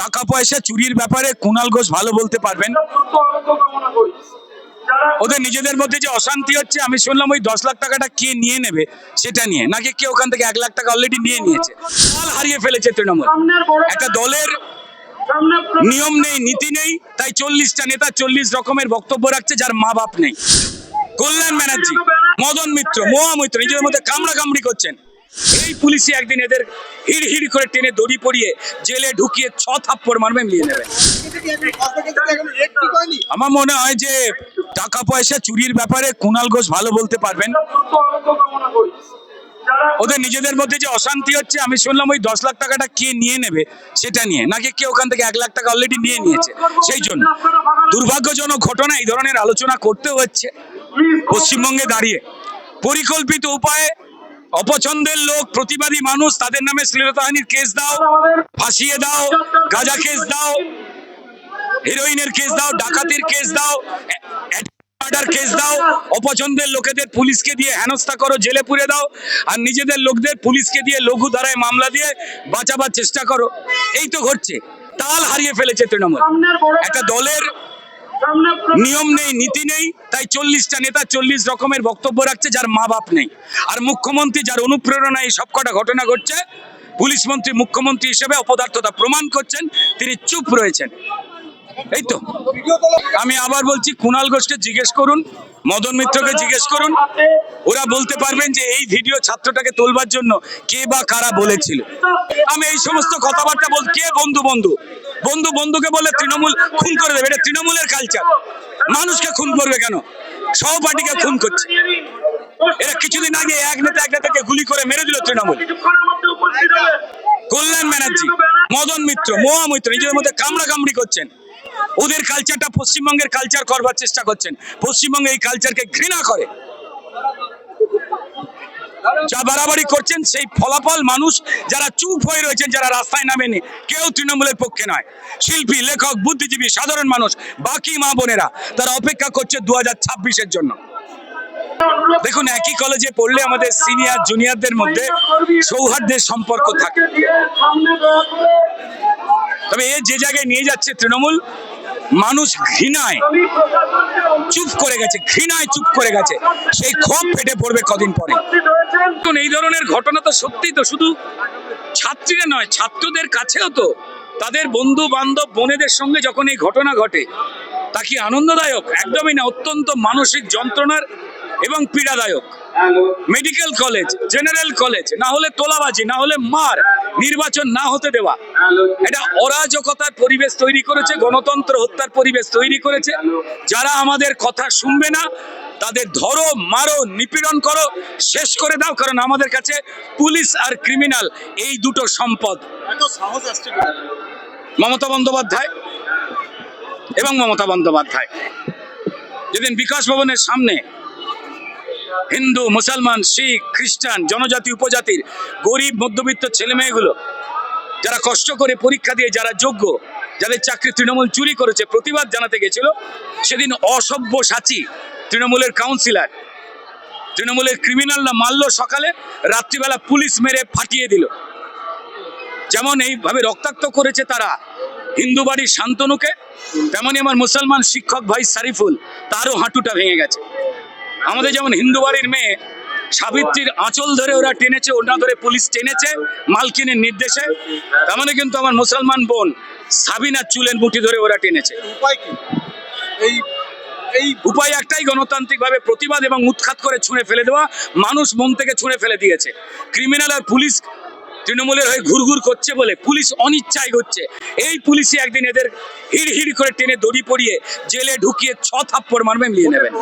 টাকা পয়সা চুরির ব্যাপারে কুণাল ঘোষ ভালো বলতে পারবেন। ওদের নিজেদের মধ্যে যে অশান্তি হচ্ছে, আমি শুনলাম ওই দশ লাখ টাকাটা কে নিয়ে নেবে সেটা নিয়ে? নাকি কে ওখান থেকে এক লাখ টাকা অলরেডি নিয়ে নিয়েছে? দল হারিয়ে ফেলেছে তৃণমূল। একটা দলের নিয়ম নেই, নীতি নেই, তাই চল্লিশটা নেতা চল্লিশ রকমের বক্তব্য রাখছে যার মা বাপ নেই। কল্যাণ ব্যানার্জি, মদন মিত্র, মহা মিত্র, নিজেদের মধ্যে কামড়া কামড়ি করছেন। এই পুলিশই একদিন এদের হিড় হিড় করে টেনে দড়ি পরিয়ে জেলে ঢুকিয়ে ছ থাপ্পড় মারবে মিলিয়ে নেবে। আমার মনে হয় যে টাকা পয়সা চুরির ব্যাপারে কুণাল ঘোষ ভালো বলতে পারবেন। ওদের নিজেদের মধ্যে যে অশান্তি হচ্ছে, আমি শুনলাম ওই দশ লাখ টাকাটা কে নিয়ে নেবে সেটা নিয়ে? নাকি কে ওখান থেকে এক লাখ টাকা অলরেডি নিয়ে নিয়েছে? সেই জন্য। দুর্ভাগ্যজনক ঘটনা এই ধরনের আলোচনা করতে হচ্ছে পশ্চিমবঙ্গে দাঁড়িয়ে। পরিকল্পিত উপায়ে অপছন্দের লোক, প্রতিবাদী মানুষ, তাদের নামে শ্লীলতাহানির কেস দাও, ফাঁসিয়ে দাও, গাঁজা কেস দাও হিরোইনের কেস দাও, ডাকাতির কেস দাও কেস দাও, অপছন্দের লোকেদের পুলিশকে দিয়ে করো, জেলে দাও, আর নিজেদের লোকদের পুলিশকে দিয়ে লঘু মামলা দিয়ে বাঁচাবার চেষ্টা করো। এই তো ঘটছে। তাল হারিয়ে ফেলেছে তৃণমূল। একটা দলের নিয়ম নেই, নীতি নেই, তাই চল্লিশটা নেতা চল্লিশ রকমের বক্তব্য রাখছে যার মা বাপ নেই। আর মুখ্যমন্ত্রী যার অনুপ্রেরণায় এই সবকটা ঘটনা ঘটছে, পুলিশ মন্ত্রী, মুখ্যমন্ত্রী হিসেবে অপদার্থতা প্রমাণ করছেন, তিনি চুপ রয়েছেন। এই তো। আমি আবার বলছি কুণাল ঘোষকে জিজ্ঞেস করুন মদন মিত্রকে জিজ্ঞেস করুন। ওরা বলতে পারবেন যে এই ভিডিও ছাত্রটাকে তোলবার জন্য কে বা কারা বলেছিল। আমি এই সমস্ত কথাবার্তা বল, কে বন্ধু বন্ধু? বন্ধু বন্ধুকে বলে তৃণমূল খুন করে দেবে। এটা তৃণমূলের কালচার মানুষকে খুন করবে কেন? সহপাঠীকে খুন করছে। এরা কিছুদিন আগে এক নেতা এক নেতাকে গুলি করে মেরে দিল তৃণমূল। কল্যাণ ব্যানার্জি, মদন মিত্র, মহা মিত্র নিজেদের মধ্যে কামড়া কামড়ি করছেন। ওদের কালচারটা পশ্চিমবঙ্গের কালচার করবার চেষ্টা করছেন। পশ্চিমবঙ্গে এই কালচারকে ঘৃণা করে। যা বাড়াবাড়ি করছেন, সেই ফলাফল মানুষ যারা চুপ হয়ে রয়েছেন, যারা রাস্তায় নামেনি কেউ তৃণমূলের পক্ষে নয়। শিল্পী, লেখক, বুদ্ধিজীবী, সাধারণ মানুষ, বাকি মা বোনেরা, তারা অপেক্ষা করছে দু হাজার জন্য। দেখুন, একই কলেজে পড়লে আমাদের সিনিয়র জুনিয়রদের মধ্যে সৌহার্দ্যের সম্পর্ক থাকে। তবে এ যে জায়গায় নিয়ে যাচ্ছে তৃণমূল মানুষ ঘৃণায়। চুপ করে গেছে, ঘৃণায় চুপ করে গেছে। সেই ক্ষোভ ফেটে পড়বে কদিন পরে। এই ধরনের ঘটনা তো সত্যিই তো, শুধু ছাত্রীরা নয়, ছাত্রদের কাছেও তো। তাদের বন্ধু বান্ধব বোনেদের সঙ্গে যখন এই ঘটনা ঘটে, তা কি আনন্দদায়ক? একদমই না, অত্যন্ত মানসিক যন্ত্রণার এবং পীড়াদায়ক। মেডিকেল কলেজ, জেনারেল কলেজ, না হলে তোলাবাজি, না হলে মার, নির্বাচন না হতে দেওয়া। এটা অরাজকতার পরিবেশ তৈরি করেছে, গণতন্ত্র হত্যার পরিবেশ তৈরি করেছে। যারা আমাদের কথা শুনবে না, তাদের ধরো, মারো, নিপীড়ন করো, শেষ করে দাও, কারণ আমাদের কাছে পুলিশ আর ক্রিমিনাল এই দুটো সম্পদ। মমতা বন্দ্যোপাধ্যায় এবং মমতা বন্দ্যোপাধ্যায়। যেদিন বিকাশ ভবনের সামনে হিন্দু, মুসলমান, শিখ, খ্রিস্টান, জনজাতি, উপজাতির গরিব, মধ্যবিত্ত ছেলে মেয়েগুলো যারা কষ্ট করে পরীক্ষা দিয়ে যারা যোগ্য, যাদের চাকরি তৃণমূল চুরি করেছে, প্রতিবাদ জানাতে গেছিল, সেদিন অসভ্য সাচী, তৃণমূলের কাউন্সিলর তৃণমূলের ক্রিমিনালরা মারল সকালে, রাত্রিবেলা পুলিশ মেরে ফাটিয়ে দিল। যেমন এইভাবে রক্তাক্ত করেছে তারা, হিন্দু বাড়ির শান্তনুকে তেমনই আমার মুসলমান শিক্ষক ভাই সারিফুল, তারও হাঁটুটা ভেঙে গেছে। আমাদের যেমন হিন্দু বাড়ির মেয়ে সাবিত্রীর আঁচল ধরে ওরা টেনেছে ওনা ধরে পুলিশ টেনেছে মালকিনের নির্দেশে। তার মানে কিন্তু আমার মুসলমান বোন সাবিনার চুলের মুঠি ধরে ওরা টেনেছে। উপায় কি? এই এই উপায় একটাই গণতান্ত্রিকভাবে প্রতিবাদ এবং উৎখাত করে ছুঁড়ে ফেলে দেওয়া। মানুষ মন থেকে ছুঁড়ে ফেলে দিয়েছে। ক্রিমিনাল আর পুলিশ তৃণমূলের হয়ে ঘুরঘুর করছে বলে পুলিশ অনিচ্ছায় হচ্ছে এই পুলিশই একদিন এদের হিড় হিড় করে টেনে দড়ি পরিয়ে জেলে ঢুকিয়ে ছ থাপ্পড় মারবে মিলিয়ে নেবেন